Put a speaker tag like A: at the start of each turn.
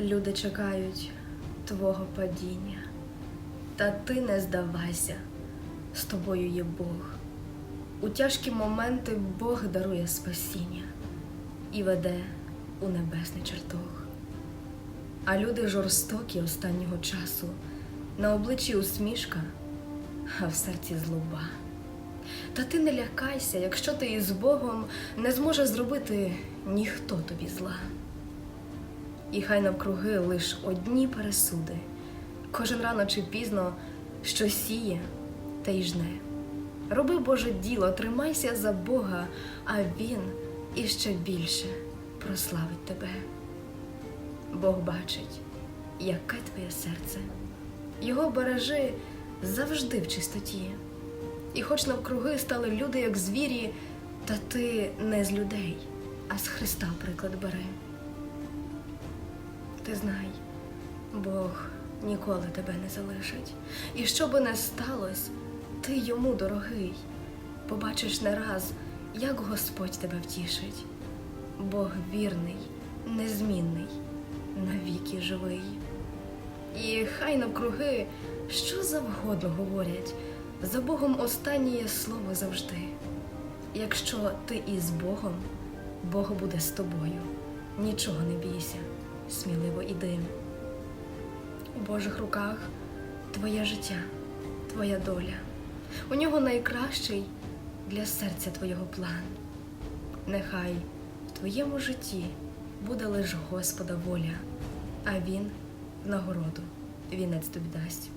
A: Люди чекають твого падіння, та ти не здавайся, з тобою є Бог. У тяжкі моменти Бог дарує спасіння і веде у небесний чертог. А люди жорстокі останнього часу, на обличчі усмішка, а в серці злоба. Та ти не лякайся, якщо ти із Богом не зможе зробити ніхто тобі зла. І хай навкруги лиш одні пересуди, кожен рано чи пізно що сіє, те й жне. Роби Боже діло, тримайся за Бога, а Він іще більше прославить тебе. Бог бачить, яке твоє серце. Його бережи завжди в чистоті. І хоч навкруги стали люди, як звірі, та ти не з людей, а з Христа приклад бери. Ти знай, Бог ніколи тебе не залишить. І що би не сталося, ти йому дорогий. Побачиш не раз, як Господь тебе втішить. Бог вірний, незмінний, навіки живий. І хай навкруги що завгодно говорять, за Богом останнє слово завжди. Якщо ти із Богом, Бог буде з тобою. Нічого не бійся, сміливо іди. У Божих руках твоє життя, твоя доля. У нього найкращий для серця твого план. Нехай в твоєму житті буде лиш Господа воля, а Він нагороду вінець тобі дасть.